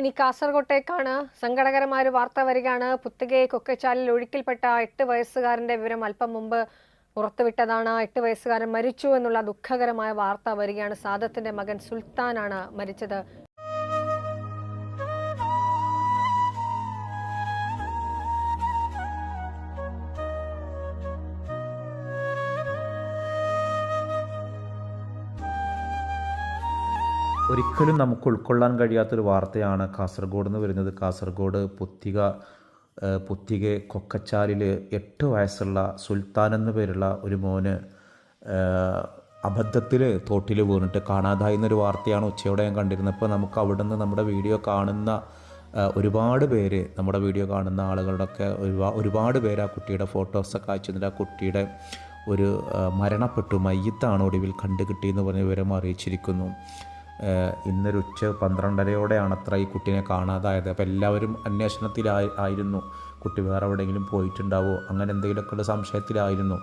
ഇനി കാസർകോട്ടേക്കാണ് സങ്കടകരമായ ഒരു വാർത്ത വരികയാണ്. പുത്തുകെ കൊക്കച്ചാലിൽ ഒഴുക്കിൽപ്പെട്ട എട്ട് വയസ്സുകാരന്റെ വിവരം അല്പം മുമ്പ് പുറത്തുവിട്ടതാണ്. എട്ട് വയസ്സുകാരൻ മരിച്ചു എന്നുള്ള ദുഃഖകരമായ വാർത്ത വരികയാണ്. സാദത്തിന്റെ മകൻ സുൽത്താനാണ് മരിച്ചത്. ഒരിക്കലും നമുക്ക് ഉൾക്കൊള്ളാൻ കഴിയാത്തൊരു വാർത്തയാണ് കാസർഗോഡ് നിന്ന് വരുന്നത്. കാസർഗോഡ് പുത്തിക പുത്തിക കൊക്കച്ചാലിൽ എട്ട് വയസ്സുള്ള സുൽത്താൻ എന്ന പേരുള്ള ഒരു മോന് അബദ്ധത്തിൽ തോട്ടിൽ വീണിട്ട് കാണാതായി എന്നൊരു വാർത്തയാണ് ഉച്ചയോടെ ഞാൻ കണ്ടിരുന്നത്. അപ്പോൾ നമുക്ക് അവിടെ നിന്ന് നമ്മുടെ വീഡിയോ കാണുന്ന ഒരുപാട് പേര് നമ്മുടെ വീഡിയോ കാണുന്ന ആളുകളുടെയൊക്കെ ഒരുപാട് പേര് ആ കുട്ടിയുടെ ഫോട്ടോസൊക്കെ അയച്ചു തന്നിട്ട് ആ കുട്ടിയുടെ ഒരു മരണപ്പെട്ടു. മയ്യത്താണ് ഒടുവിൽ കണ്ടുകിട്ടിയെന്ന് പറഞ്ഞ വിവരം അറിയിച്ചിരിക്കുന്നു. ഇന്നൊരു ഉച്ച പന്ത്രണ്ടരയോടെയാണ് അത്ര ഈ കുട്ടീനെ കാണാതായത്. അപ്പോൾ എല്ലാവരും അന്വേഷണത്തിലായി ആയിരുന്നു. കുട്ടി വേറെ എവിടെയെങ്കിലും പോയിട്ടുണ്ടാവോ? അങ്ങനെ എന്തെങ്കിലുമൊക്കെയുള്ള സംശയത്തിലായിരുന്നു.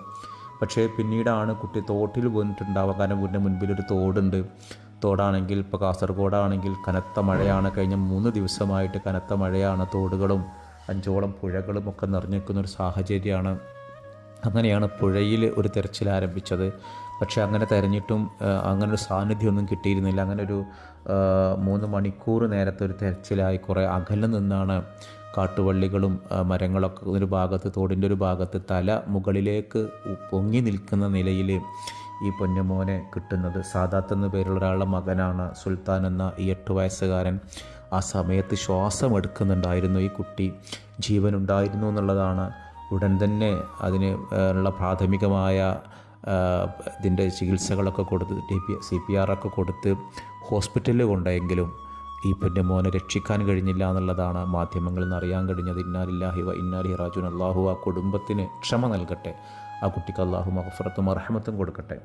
പക്ഷേ പിന്നീടാണ് കുട്ടി തോട്ടിൽ വീണിട്ടുണ്ടാവുക കാരണം വീടിന്റെ മുൻപിലൊരു തോടുണ്ട്. തോടാണെങ്കിൽ ഇപ്പോൾ കാസർഗോഡാണെങ്കിൽ കനത്ത മഴയാണ്. കഴിഞ്ഞ മൂന്ന് ദിവസമായിട്ട് കനത്ത മഴയാണ്. തോടുകളും അഞ്ചോളം പുഴകളും ഒക്കെ നിറഞ്ഞിരിക്കുന്ന ഒരു സാഹചര്യമാണ്. അങ്ങനെയാണ് പുഴയിൽ ഒരു തെരച്ചിൽ ആരംഭിച്ചത്. പക്ഷേ അങ്ങനെ തെരഞ്ഞിട്ടും അങ്ങനെ ഒരു സാന്നിധ്യമൊന്നും കിട്ടിയിരുന്നില്ല. അങ്ങനെ ഒരു മൂന്ന് മണിക്കൂർ നേരത്തെ ഒരു തെരച്ചിലായി കുറേ അകലെ നിന്നാണ് കാട്ടുവള്ളികളും മരങ്ങളൊക്കെ ഒരു ഭാഗത്ത് തോടിന്റെ ഒരു ഭാഗത്ത് തല മുകളിലേക്ക് പൊങ്ങി നിൽക്കുന്ന നിലയിൽ ഈ പൊന്നുമോനെ കിട്ടുന്നത്. സാദാത്ത് എന്ന പേരുള്ള ഒരാളുടെ മകനാണ് സുൽത്താൻ എന്ന ഈ എട്ട് വയസ്സുകാരൻ ആ സമയത്ത് ശ്വാസം എടുക്കുന്നുണ്ടായിരുന്നു ഈ കുട്ടി ജീവനുണ്ടായിരുന്നു എന്നുള്ളതാണ് ഉടൻ തന്നെ അതിന് ഉള്ള പ്രാഥമികമായ ഇതിന്റെ ചികിത്സകളൊക്കെ കൊടുത്ത് D P C P R ഒക്കെ കൊടുത്ത് ഹോസ്പിറ്റലിൽ കൊണ്ടെങ്കിലും ഈ പിന്നെ മോനെ രക്ഷിക്കാൻ കഴിഞ്ഞില്ല എന്നുള്ളതാണ് മാധ്യമങ്ങളിൽ നിന്ന് അറിയാൻ കഴിഞ്ഞത്. ഇന്നാലില്ലാഹി വ ഇന്നാലി റാജുൻ അള്ളാഹു ആ കുടുംബത്തിന് ക്ഷമ നൽകട്ടെ. ആ കുട്ടിക്ക് അള്ളാഹു മഹഫറത്തും അർഹമത്തും കൊടുക്കട്ടെ.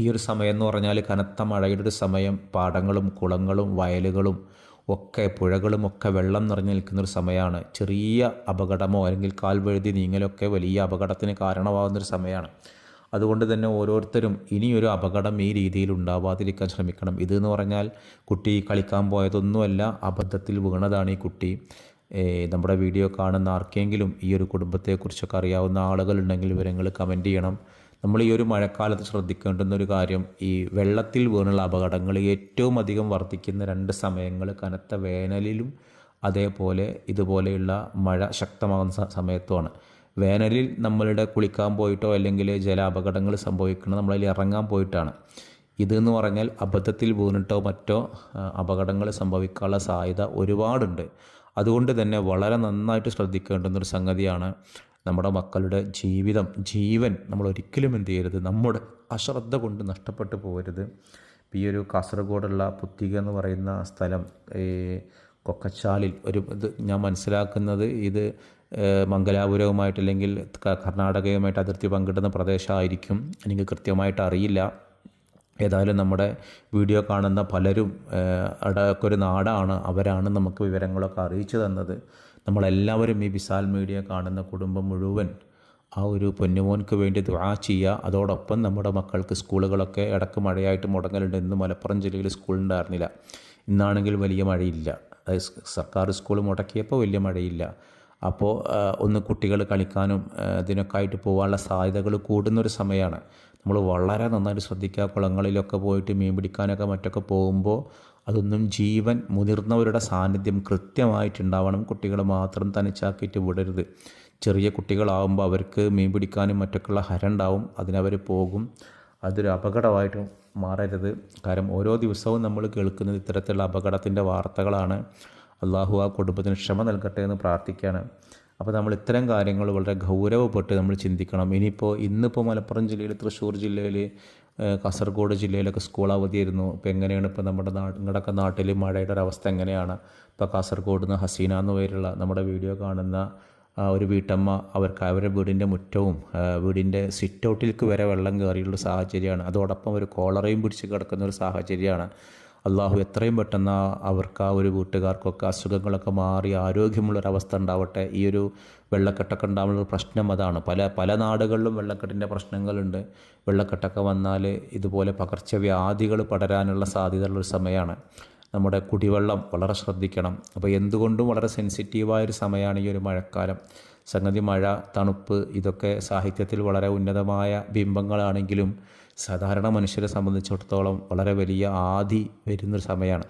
ഈ ഒരു സമയം എന്ന് പറഞ്ഞാൽ കനത്ത മഴയുടെ ഒരു സമയം പാടങ്ങളും കുളങ്ങളും വയലുകളും ഒക്കെ പുഴകളും ഒക്കെ വെള്ളം നിറഞ്ഞു നിൽക്കുന്നൊരു സമയമാണ്. ചെറിയ അപകടമോ അല്ലെങ്കിൽ കാൽവഴുതി നീങ്ങലൊക്കെ വലിയ അപകടത്തിന് കാരണമാകുന്നൊരു സമയമാണ്. അതുകൊണ്ട് തന്നെ ഓരോരുത്തരും ഇനിയൊരു അപകടം ഈ രീതിയിൽ ഉണ്ടാവാതിരിക്കാൻ ശ്രമിക്കണം. ഇതെന്ന് പറഞ്ഞാൽ കുട്ടി കളിക്കാൻ പോയതൊന്നുമല്ല അബദ്ധത്തിൽ വീണതാണ് ഈ കുട്ടി. നമ്മുടെ വീഡിയോ കാണുന്ന ആർക്കെങ്കിലും ഈ ഒരു കുടുംബത്തെക്കുറിച്ചൊക്കെ അറിയാവുന്ന ആളുകളുണ്ടെങ്കിൽ വിവരങ്ങൾ കമന്റ് ചെയ്യണം. നമ്മൾ ഈ ഒരു മഴക്കാലത്ത് ശ്രദ്ധിക്കേണ്ടുന്ന ഒരു കാര്യം ഈ വെള്ളത്തിൽ വീണുള്ള അപകടങ്ങൾ ഏറ്റവും അധികം വർദ്ധിക്കുന്ന രണ്ട് സമയങ്ങൾ കനത്ത വേനലിലും അതേപോലെ ഇതുപോലെയുള്ള മഴ ശക്തമാകുന്ന സമയത്തുമാണ്. വേനലിൽ നമ്മളുടെ കുളിക്കാൻ പോയിട്ടോ അല്ലെങ്കിൽ ജല അപകടങ്ങൾ സംഭവിക്കണം നമ്മളതിൽ ഇറങ്ങാൻ പോയിട്ടാണ്. ഇതെന്ന് പറഞ്ഞാൽ അബദ്ധത്തിൽ വീണിട്ടോ മറ്റോ അപകടങ്ങൾ സംഭവിക്കാനുള്ള സാധ്യത ഒരുപാടുണ്ട്. അതുകൊണ്ട് തന്നെ വളരെ നന്നായിട്ട് ശ്രദ്ധിക്കേണ്ടുന്നൊരു സംഗതിയാണ് നമ്മുടെ മക്കളുടെ ജീവിതം ജീവൻ നമ്മൾ ഒരിക്കലും എന്ത് ചെയ്യരുത്. നമ്മുടെ അശ്രദ്ധ കൊണ്ട് നഷ്ടപ്പെട്ടു പോകരുത്. ഈ ഒരു കാസർഗോഡുള്ള പുത്തിക എന്ന് പറയുന്ന സ്ഥലം ഈ കൊക്കച്ചാലിൽ ഒരു ഇത് ഞാൻ മനസ്സിലാക്കുന്നത് ഇത് മംഗലാപുരവുമായിട്ട് അല്ലെങ്കിൽ കർണാടകയുമായിട്ട് അതിർത്തി പങ്കിടുന്ന പ്രദേശമായിരിക്കും. എനിക്ക് കൃത്യമായിട്ട് അറിയില്ല. ഏതായാലും നമ്മുടെ വീഡിയോ കാണുന്ന പലരും അടക്കൊരു നാടാണ് അവരാണ് നമുക്ക് വിവരങ്ങളൊക്കെ അറിയിച്ചു തന്നത്. നമ്മളെല്ലാവരും ഈ വിശാൽ മീഡിയ കാണുന്ന കുടുംബം മുഴുവൻ ആ ഒരു പൊന്നുമോൻക്ക് വേണ്ടി ദുആ ചെയ്യുക അതോടൊപ്പം നമ്മുടെ മക്കൾക്ക് സ്കൂളുകളൊക്കെ ഇടയ്ക്ക് മഴയായിട്ട് മുടങ്ങലുണ്ട്. ഇന്ന് മലപ്പുറം ജില്ലയിൽ സ്കൂൾ ഉണ്ടായിരുന്നില്ല. ഇന്നാണെങ്കിൽ വലിയ മഴയില്ല. അതായത് സർക്കാർ സ്കൂൾ മുടക്കിയപ്പോൾ വലിയ മഴയില്ല. അപ്പോൾ ഒന്ന് കുട്ടികൾ കളിക്കാനും ഇതിനൊക്കെ ആയിട്ട് പോകാനുള്ള സാധ്യതകൾ കൂടുന്നൊരു സമയമാണ്. നമ്മൾ വളരെ നന്നായിട്ട് ശ്രദ്ധിക്കുക. കുളങ്ങളിലൊക്കെ പോയിട്ട് മീൻ പിടിക്കാനൊക്കെ മറ്റൊക്കെ പോകുമ്പോൾ അതൊന്നും ജീവൻ മുതിർന്നവരുടെ സാന്നിധ്യം കൃത്യമായിട്ടുണ്ടാവണം. കുട്ടികളെ മാത്രം തനിച്ചാക്കിയിട്ട് വിടരുത്. ചെറിയ കുട്ടികളാവുമ്പോൾ അവർക്ക് മീൻ പിടിക്കാനും മറ്റൊക്കെയുള്ള ഹരണ്ടാവും. അതിനവർ പോകും. അതൊരു അപകടമായിട്ട് മാറരുത്. കാരണം ഓരോ ദിവസവും നമ്മൾ കേൾക്കുന്നത് ഇത്തരത്തിലുള്ള അപകടത്തിന്റെ വാർത്തകളാണ്. അള്ളാഹു ആ കുടുംബത്തിന് ക്ഷമ നൽകട്ടെ എന്ന് പ്രാർത്ഥിക്കുകയാണ്. അപ്പോൾ നമ്മൾ ഇത്തരം കാര്യങ്ങൾ വളരെ ഗൗരവപ്പെട്ട് നമ്മൾ ചിന്തിക്കണം. ഇനിയിപ്പോൾ ഇന്നിപ്പോൾ മലപ്പുറം ജില്ലയിൽ തൃശ്ശൂർ ജില്ലയിൽ കാസർഗോഡ് ജില്ലയിലൊക്കെ സ്കൂൾ അവധിയായിരുന്നു ഇപ്പോൾ എങ്ങനെയാണ് ഇപ്പോൾ നമ്മുടെ നാട് നിങ്ങളുടെയൊക്കെ നാട്ടിൽ മഴയുടെ ഒരു അവസ്ഥ എങ്ങനെയാണ്? ഇപ്പോൾ കാസർഗോഡ് നിന്ന് ഹസീന എന്ന് പേരുള്ള നമ്മുടെ വീഡിയോ കാണുന്ന ഒരു വീട്ടമ്മ അവർക്ക് അവരുടെ വീടിന്റെ മുറ്റവും വീടിന്റെ സിറ്റ് ഔട്ടിലേക്ക് വരെ വെള്ളം കയറിയുള്ള സാഹചര്യമാണ്. അതോടൊപ്പം ഒരു കോളറയും പിടിച്ച് കിടക്കുന്ന ഒരു സാഹചര്യമാണ്. അള്ളാഹു എത്രയും പെട്ടെന്ന് അവർക്ക് ആ ഒരു വീട്ടുകാർക്കൊക്കെ അസുഖങ്ങളൊക്കെ മാറി ആരോഗ്യമുള്ളൊരവസ്ഥ ഉണ്ടാവട്ടെ. ഈ ഒരു വെള്ളക്കെട്ടൊക്കെ ഉണ്ടാകുന്ന ഒരു പ്രശ്നം അതാണ്. പല പല നാടുകളിലും വെള്ളക്കെട്ടിന്റെ പ്രശ്നങ്ങളുണ്ട്. വെള്ളക്കെട്ടൊക്കെ വന്നാൽ ഇതുപോലെ പകർച്ചവ്യാധികൾ പടരാനുള്ള സാധ്യതയുള്ളൊരു സമയമാണ്. നമ്മുടെ കുടിവെള്ളം വളരെ ശ്രദ്ധിക്കണം. അപ്പോൾ എന്തുകൊണ്ടും വളരെ സെൻസിറ്റീവായൊരു സമയമാണ് ഈ ഒരു മഴക്കാലം. സംഗതി മഴ തണുപ്പ് ഇതൊക്കെ സാഹിത്യത്തിൽ വളരെ ഉന്നതമായ ബിംബങ്ങളാണെങ്കിലും സാധാരണ മനുഷ്യരെ സംബന്ധിച്ചിടത്തോളം വളരെ വലിയ ആദി വരുന്നൊരു സമയമാണ്.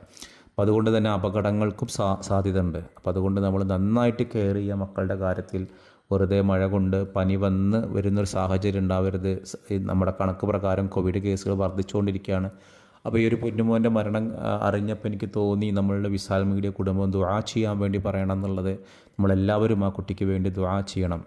അപ്പോൾ അതുകൊണ്ട് തന്നെ അപകടങ്ങൾക്കും സാ സാധ്യത ഉണ്ട് അപ്പോൾ അതുകൊണ്ട് നമ്മൾ നന്നായിട്ട് കെയർ ചെയ്യുക മക്കളുടെ കാര്യത്തിൽ. വെറുതെ മഴ കൊണ്ട് പനി വന്ന് വരുന്നൊരു സാഹചര്യം ഉണ്ടാവരുത്. നമ്മുടെ കണക്ക് പ്രകാരം കോവിഡ് കേസുകൾ വർദ്ധിച്ചുകൊണ്ടിരിക്കുകയാണ്. അപ്പോൾ ഈ ഒരു പൊന്നുമോന്റെ മരണം അറിഞ്ഞപ്പോൾ എനിക്ക് തോന്നി നമ്മളുടെ വിശാൽ മീഡിയ കുടുംബം ദുആ ചെയ്യാൻ വേണ്ടി പറയണം എന്നുള്ളത് നമ്മളെല്ലാവരും ആ കുട്ടിക്ക് വേണ്ടി ദുആ ചെയ്യണം.